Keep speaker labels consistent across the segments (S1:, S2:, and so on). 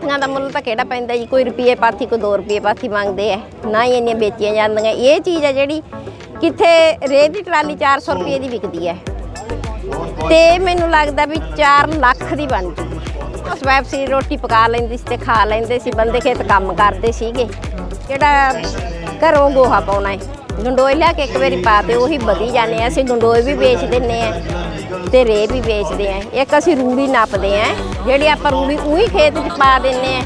S1: ਪਾਥੀਆਂ ਦਾ ਮੁੱਲ ਤਾਂ ਕਿਹੜਾ ਪੈਂਦਾ ਜੀ? ਕੋਈ ਰੁਪਏ ਪਾਥੀ, ਕੋਈ 2 ਰੁਪਏ ਪਾਥੀ ਮੰਗਦੇ ਆ। ਨਾ ਹੀ ਇੰਨੀਆਂ ਵੇਚੀਆਂ ਜਾਂਦੀਆਂ। ਇਹ ਚੀਜ਼ ਹੈ ਜਿਹੜੀ ਕਿੱਥੇ ਰੇਹ ਦੀ ਟਰਾਲੀ 400 ਰੁਪਏ ਦੀ ਵਿਕਦੀ ਹੈ ਤੇ ਮੈਨੂੰ ਲੱਗਦਾ ਵੀ 4 ਲੱਖ ਦੀ ਬਣ ਜੂਗੀ ਉਸ ਸੀ ਰੋਟੀ ਪਕਾ ਲੈਂਦੀ ਸੀ ਤੇ ਖਾ ਲੈਂਦੇ ਸੀ। ਬੰਦੇ ਖੇਤ ਕੰਮ ਕਰਦੇ ਸੀਗੇ। ਜਿਹੜਾ ਘਰੋਂ ਗੋਹਾ ਪਾਉਣਾ ਹੈ? ਗੰਡੋਏ ਲਿਆ ਕੇ ਇੱਕ ਵਾਰੀ ਪਾ ਤੇ ਉਹੀ ਵਧੀ ਜਾਂਦੇ ਆ। ਅਸੀਂ ਗੰਡੋਏ ਵੀ ਵੇਚ ਦਿੰਨੇ ਆ। ਤੇ ਰੇ ਵੀ ਵੇਚਦੇ ਆ। ਇੱਕ ਅਸੀਂ ਰੂੜੀ ਨੱਪਦੇ ਆ, ਜਿਹੜੀ ਆਪਾਂ ਰੂੜੀ ਉਹੀ ਖੇਤ 'ਚ ਪਾ ਦਿੰਨੇ ਆ,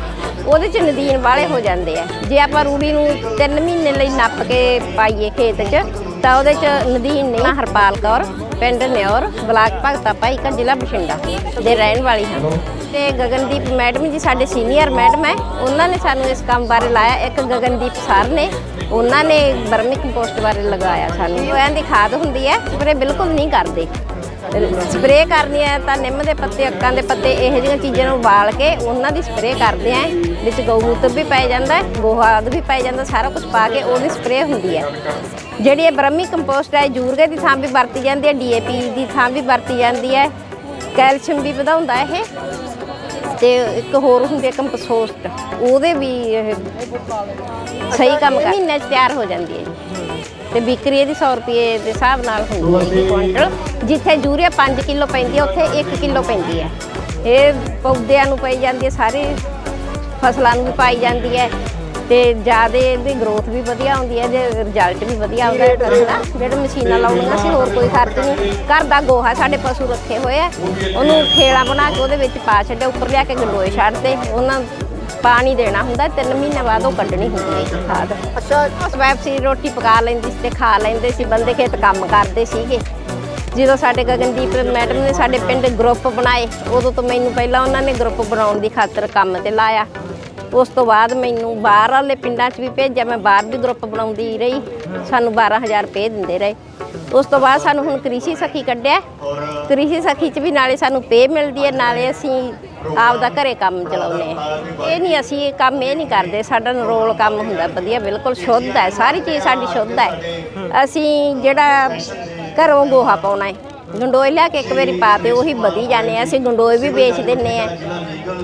S1: ਉਹਦੇ 'ਚ ਨਦੀਨ ਵਾਲੇ ਹੋ ਜਾਂਦੇ ਆ। ਜੇ ਆਪਾਂ ਰੂੜੀ ਨੂੰ 3 ਮਹੀਨੇ ਲਈ ਨੱਪ ਕੇ ਪਾਈਏ ਖੇਤ 'ਚ, ਤਾਂ ਉਹਦੇ 'ਚ ਨਦੀਨ ਨਹੀਂ ਮੈਂ ਹਰਪਾਲ ਕੌਰ, ਪਿੰਡ ਨਿਓਰ, ਬਲਾਕ ਭਗਤਾ ਭਾਈ ਕਾ ਜ਼ਿਲ੍ਹਾ ਬਠਿੰਡਾ ਦੇ ਰਹਿਣ ਵਾਲੀ ਹਾਂ। ਤੇ ਗਗਨਦੀਪ ਮੈਡਮ ਜੀ ਸਾਡੇ ਸੀਨੀਅਰ ਮੈਡਮ ਹੈ, ਉਹਨਾਂ ਨੇ ਸਾਨੂੰ ਇਸ ਕੰਮ ਬਾਰੇ ਲਾਇਆ। ਇੱਕ ਗਗਨਦੀਪ ਸਰ ਨੇ, ਉਹਨਾਂ ਨੇ ਬਰਮੀ ਕੰਪੋਸਟ ਬਾਰੇ ਲਗਾਇਆ ਸਾਨੂੰ। ਉਹ ਦੀ ਖਾਦ ਹੁੰਦੀ ਹੈ ਸਪਰੇ ਬਿਲਕੁਲ ਨਹੀਂ ਕਰਦੇ। ਸਪਰੇਅ ਕਰਨੀ ਹੈ ਤਾਂ ਨਿੰਮ ਦੇ ਪੱਤੇ ਅੱਕਾਂ ਦੇ ਪੱਤੇ, ਇਹੋ ਜਿਹੀਆਂ ਚੀਜ਼ਾਂ ਨੂੰ ਉਬਾਲ ਕੇ ਉਹਨਾਂ ਦੀ ਸਪਰੇਅ ਕਰਦੇ ਆ ਵਿੱਚ ਗਊ ਮੂਤਰ ਵੀ ਪੈ ਜਾਂਦਾ ਹੈ ਗੋਹਾ ਆਦਿ ਵੀ ਪੈ ਜਾਂਦਾ, ਸਾਰਾ ਕੁਝ ਪਾ ਕੇ ਉਹਦੀ ਸਪਰੇਅ ਹੁੰਦੀ ਹੈ। ਜਿਹੜੀ ਇਹ ਬ੍ਰਹਮੀ ਕੰਪੋਸਟ ਹੈ ਯੂਰੀਆ ਦੀ ਥਾਂ ਵੀ ਵਰਤੀ ਜਾਂਦੀ ਹੈ ਡੀਏਪੀ ਦੀ ਥਾਂ ਵੀ ਵਰਤੀ ਜਾਂਦੀ ਹੈ। ਕੈਲਸ਼ੀਅਮ ਵੀ ਵਧਾਉਂਦਾ ਇਹ। ਤੇ ਇੱਕ ਹੋਰ ਹੁੰਦੀ ਹੈ ਕੰਪੋਸਟ ਉਹਦੇ ਵੀ ਸਹੀ ਕੰਮ ਕਰ ਮਹੀਨੇ 'ਚ ਤਿਆਰ ਹੋ ਜਾਂਦੀ ਹੈ ਜੀ। ਤੇ ਵਿਕਰੀ ਇਹਦੀ 100 ਰੁਪਏ ਦੇ ਹਿਸਾਬ ਨਾਲ ਹੁੰਦੀ ਹੈ ਕੁਇੰਟਲ ਜਿੱਥੇ ਯੂਰੀਆ 5 ਕਿਲੋ ਪੈਂਦੀ ਹੈ, ਉੱਥੇ 1 ਕਿਲੋ ਪੈਂਦੀ ਹੈ। ਇਹ ਪੌਦਿਆਂ ਨੂੰ ਪਈ ਜਾਂਦੀ ਹੈ, ਸਾਰੇ ਫਸਲਾਂ ਨੂੰ ਵੀ ਪਾਈ ਜਾਂਦੀ ਹੈ। ਤੇ ਜ਼ਿਆਦਾ ਇਹਦੀ ਗਰੋਥ ਵੀ ਵਧੀਆ ਹੁੰਦੀ ਹੈ, ਜੇ ਰਿਜ਼ਲਟ ਵੀ ਵਧੀਆ ਆਉਂਦਾ ਹੈ ਫਸਲ ਜਿਹੜੇ ਮਸ਼ੀਨਾਂ ਲਾਉਣੀਆਂ ਸੀ, ਹੋਰ ਕੋਈ ਖਰਚ ਨਹੀਂ। ਘਰ ਦਾ ਗੋਹਾ ਸਾਡੇ ਪਸ਼ੂ ਰੱਖੇ ਹੋਏ ਆ। ਉਹਨੂੰ ਖੇਲਾ ਬਣਾ ਕੇ ਉਹਦੇ ਵਿੱਚ ਪਾ ਛੱਡਿਆ, ਉੱਪਰ ਲਿਆ ਕੇ ਗੰਡੋਏ ਛੱਡਦੇ ਉਹਨਾਂ ਪਾਣੀ ਦੇਣਾ ਹੁੰਦਾ ਤਿੰਨ ਮਹੀਨੇ ਬਾਅਦ ਉਹ ਕੱਢਣੀ ਹੁੰਦੀ ਹੈ ਜੀ ਖਾਦ।
S2: ਅੱਛਾ।
S1: ਉਸ ਵੈਬ ਸੀ ਰੋਟੀ ਪਕਾ ਲੈਂਦੀ ਸੀ ਤੇ ਖਾ ਲੈਂਦੇ ਸੀ ਬੰਦੇ ਖੇਤ ਕੰਮ ਕਰਦੇ ਸੀਗੇ। ਜਦੋਂ ਸਾਡੇ ਗਗਨਦੀਪ ਮੈਡਮ ਨੇ ਸਾਡੇ ਪਿੰਡ ਗਰੁੱਪ ਬਣਾਏ ਉਦੋਂ ਤੋਂ ਮੈਨੂੰ ਪਹਿਲਾਂ ਉਹਨਾਂ ਨੇ ਗਰੁੱਪ ਬਣਾਉਣ ਦੀ ਖਾਤਰ ਕੰਮ ਤੇ ਲਾਇਆ। ਉਸ ਤੋਂ ਬਾਅਦ ਮੈਨੂੰ ਬਾਹਰ ਵਾਲੇ ਪਿੰਡਾਂ 'ਚ ਵੀ ਭੇਜਿਆ ਮੈਂ ਬਾਹਰ ਵੀ ਗਰੁੱਪ ਬਣਾਉਂਦੀ ਰਹੀ। ਸਾਨੂੰ 12000 ਰੁਪਏ ਦਿੰਦੇ ਰਹੇ। ਉਸ ਤੋਂ ਬਾਅਦ ਸਾਨੂੰ ਹੁਣ ਕ੍ਰਿਸ਼ੀ ਸਖੀ ਕੱਢਿਆ। ਕ੍ਰਿਸ਼ੀ ਸਖੀ 'ਚ ਵੀ ਨਾਲੇ ਸਾਨੂੰ ਪੇ ਮਿਲਦੀ ਹੈ ਨਾਲੇ ਅਸੀਂ ਆਪਦਾ ਘਰੇ ਕੰਮ ਚਲਾਉਂਦੇ ਆ। ਇਹ ਨਹੀਂ ਅਸੀਂ ਇਹ ਕੰਮ ਇਹ ਨਹੀਂ ਕਰਦੇ, ਸਾਡਾ ਨਰੋਲ ਕੰਮ ਹੁੰਦਾ ਵਧੀਆ, ਬਿਲਕੁਲ ਸ਼ੁੱਧ ਹੈ, ਸਾਰੀ ਚੀਜ਼ ਸਾਡੀ ਸ਼ੁੱਧ ਹੈ। ਅਸੀਂ ਜਿਹੜਾ ਘਰੋਂ ਗੋਹਾ ਪਾਉਣਾ ਹੈ, ਗੰਡੋਏ ਲਿਆ ਕੇ ਇੱਕ ਵਾਰੀ ਪਾ ਤੇ ਉਹੀ ਵਧੀ ਜਾਂਦੇ ਆ। ਅਸੀਂ ਗੰਡੋਏ ਵੀ ਵੇਚ ਦਿੰਨੇ ਆ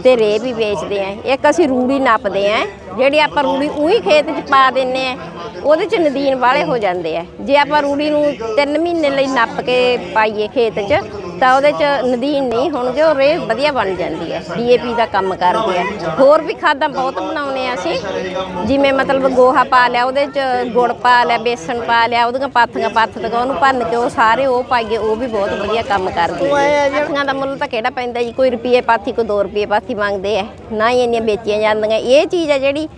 S1: ਤੇ ਰੇ ਵੀ ਵੇਚਦੇ ਆ। ਇੱਕ ਅਸੀਂ ਰੂੜੀ ਨੱਪਦੇ ਆ, ਜਿਹੜੀ ਆਪਾਂ ਰੂੜੀ ਉਹੀ ਖੇਤ 'ਚ ਪਾ ਦਿੰਨੇ ਆ, ਉਹਦੇ 'ਚ ਨਦੀਨ ਵਾਲੇ ਹੋ ਜਾਂਦੇ ਆ। ਜੇ ਆਪਾਂ ਰੂੜੀ ਨੂੰ 3 ਮਹੀਨੇ ਲਈ ਨੱਪ ਕੇ ਪਾਈਏ ਖੇਤ 'ਚ ਤਾਂ ਉਹਦੇ 'ਚ ਨਦੀਨ ਨਹੀਂ ਹੋਣਗੇ ਉਹ ਰੇਹ ਵਧੀਆ ਬਣ ਜਾਂਦੀ ਹੈ, ਡੀਏਪੀ ਦਾ ਕੰਮ ਕਰਦੀ ਹੈ। ਹੋਰ ਵੀ ਖਾਦਾਂ ਬਹੁਤ ਬਣਾਉਨੇ ਆ ਅਸੀਂ, ਜਿਵੇਂ ਮਤਲਬ ਗੋਹਾ ਪਾ ਲਿਆ, ਉਹਦੇ 'ਚ ਗੁੜ ਪਾ ਲਿਆ ਬੇਸਣ ਪਾ ਲਿਆ, ਉਹਦੀਆਂ ਪਾਥੀਆਂ ਪੱਥ ਤੱਕ ਉਹਨੂੰ ਭੰਨ ਕੇ ਉਹ ਸਾਰੇ ਉਹ ਪਾਈਏ, ਉਹ ਵੀ ਬਹੁਤ ਵਧੀਆ ਕੰਮ ਕਰਦੀ ਹੈ। ਪਾਥੀਆਂ ਦਾ ਮੁੱਲ ਤਾਂ ਕਿਹੜਾ ਪੈਂਦਾ ਜੀ? ਕੋਈ ਰੁਪਏ ਪਾਥੀ, ਕੋਈ 2 ਰੁਪਏ ਪਾਥੀ ਮੰਗਦੇ ਆ ਨਾ ਹੀ ਇੰਨੀਆਂ ਵੇਚੀਆਂ ਜਾਂਦੀਆਂ। ਇਹ ਚੀਜ਼ ਹੈ ਜਿਹੜੀ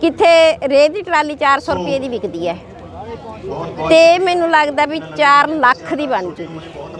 S1: ਕਿੱਥੇ ਰੇਹ ਦੀ ਟਰਾਲੀ 400 ਰੁਪਏ ਦੀ ਵਿਕਦੀ ਹੈ। ਤੇ ਮੈਨੂੰ ਲੱਗਦਾ ਵੀ 4 ਲੱਖ ਦੀ ਬਣ ਜੂਗੀ।